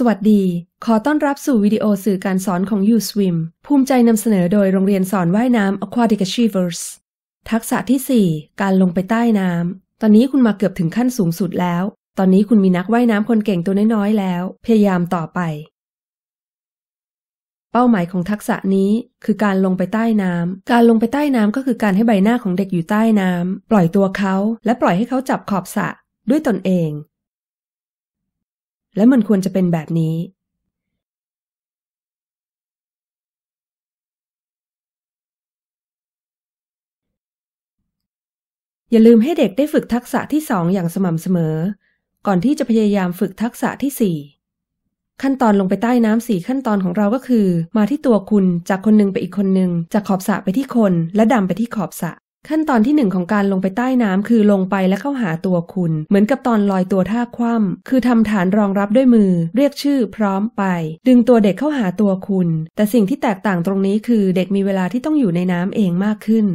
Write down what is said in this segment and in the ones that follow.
สวัสดี ขอต้อนรับสู่วิดีโอสื่อการสอนของ USWIM ภูมิใจนำเสนอโดยโรงเรียนสอนว่ายน้ำ Aquatic Achievers ทักษะที่ 4 การลงไปใต้น้ำ ตอนนี้คุณมาเกือบถึงขั้นสูงสุดแล้ว ตอนนี้คุณมีนักว่ายน้ำคนเก่งตัวน้อยๆแล้ว พยายามต่อไป เป้าหมายของทักษะนี้คือการลงไปใต้น้ำ การลงไปใต้น้ำก็คือการให้ใบหน้าของเด็กอยู่ใต้น้ำ ปล่อยตัวเขา และปล่อยให้เขาจับขอบสระด้วยตนเอง และมันควรจะเป็นแบบนี้อย่าลืมให้เด็กได้ฝึกทักษะที่สองอย่างสม่ำเสมอ ก่อนที่จะพยายามฝึกทักษะที่สี่ขั้นตอนลงไปใต้น้ำสี่ขั้นตอนของเราก็คือ มาที่ตัวคุณจากคนหนึ่งไปอีกคนหนึ่งจากขอบสระไปที่คน และดำไปที่ขอบสระ ขั้นตอนที่หนึ่งของการลงไปใต้น้ำคือลงไปและเข้าหาตัวคุณ เหมือนกับตอนลอยตัวท่าคว่ำคือทำฐานรองรับด้วยมือ เรียกชื่อพร้อมไป ดึงตัวเด็กเข้าหาตัวคุณ แต่สิ่งที่แตกต่างตรงนี้คือเด็กมีเวลาที่ต้องอยู่ในน้ำเองมากขึ้น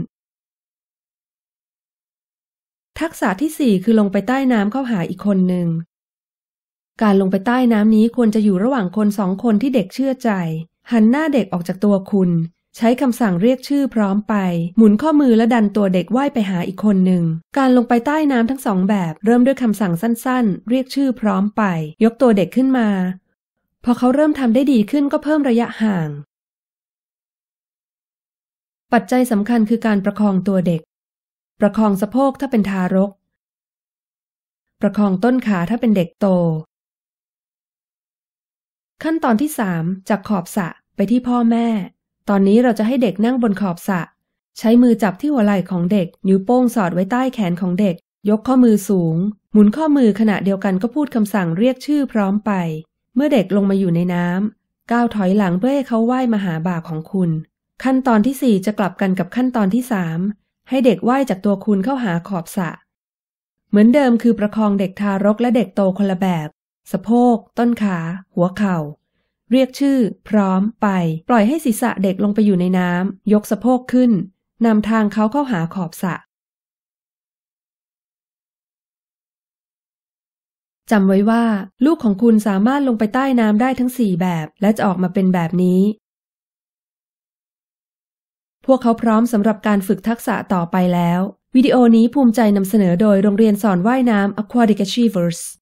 ทักษะที่ 4 คือลงไปใต้น้ำเข้าหาอีกคนหนึ่งการลงไปใต้น้ำนี้ควรจะอยู่ระหว่างคนสองคนที่เด็กเชื่อใจ หันหน้าเด็กออกจากตัวคุณ ใช้คำสั่งเรียกชื่อพร้อมไป หมุนข้อมือและดันตัวเด็กว่ายไปหาอีกคนหนึ่ง การลงไปใต้น้ำทั้งสองแบบ เริ่มด้วยคำสั่งสั้นๆ เรียกชื่อพร้อมไป ยกตัวเด็กขึ้นมา พอเขาเริ่มทำได้ดีขึ้นก็เพิ่มระยะห่าง ปัจจัยสำคัญคือการประคองตัวเด็ก ประคองสะโพกถ้าเป็นทารก ประคองต้นขาถ้าเป็นเด็กโต ขั้นตอนที่ 3 จากขอบสะไปที่พ่อแม่ ตอนนี้เราจะให้เด็กนั่งบนขอบสระใช้มือจับที่หัวไหล่ของเด็ก นิ้วโป้งสอดไว้ใต้แขนของเด็ก ยกข้อมือสูง หมุนข้อมือขณะเดียวกันก็พูดคำสั่งเรียกชื่อพร้อมไป เมื่อเด็กลงมาอยู่ในน้ำก้าวถอยหลังเพื่อให้เขาว่ายมาหาบ่าของคุณ ขั้นตอนที่ 4 จะกลับกันกับขั้นตอนที่ 3 ให้เด็กว่ายจากตัวคุณเข้าหาขอบสระเหมือนเดิมคือประคองเด็กทารกและเด็กโตคนละแบบ สะโพก ต้นขา หัวเข่า เรียกชื่อ พร้อมไป ปล่อยให้ศีรษะเด็กลงไปอยู่ในน้ำ ยกสะโพกขึ้นนำทางเขาเข้าหาขอบสระจำไว้ว่า ลูกของคุณสามารถลงไปใต้น้ำได้ทั้งสี่แบบ และจะออกมาเป็นแบบนี้ พวกเขาพร้อมสำหรับการฝึกทักษะต่อไปแล้ว วิดีโอนี้ภูมิใจนำเสนอโดยโรงเรียนสอนว่ายน้ำ Aquatic Achievers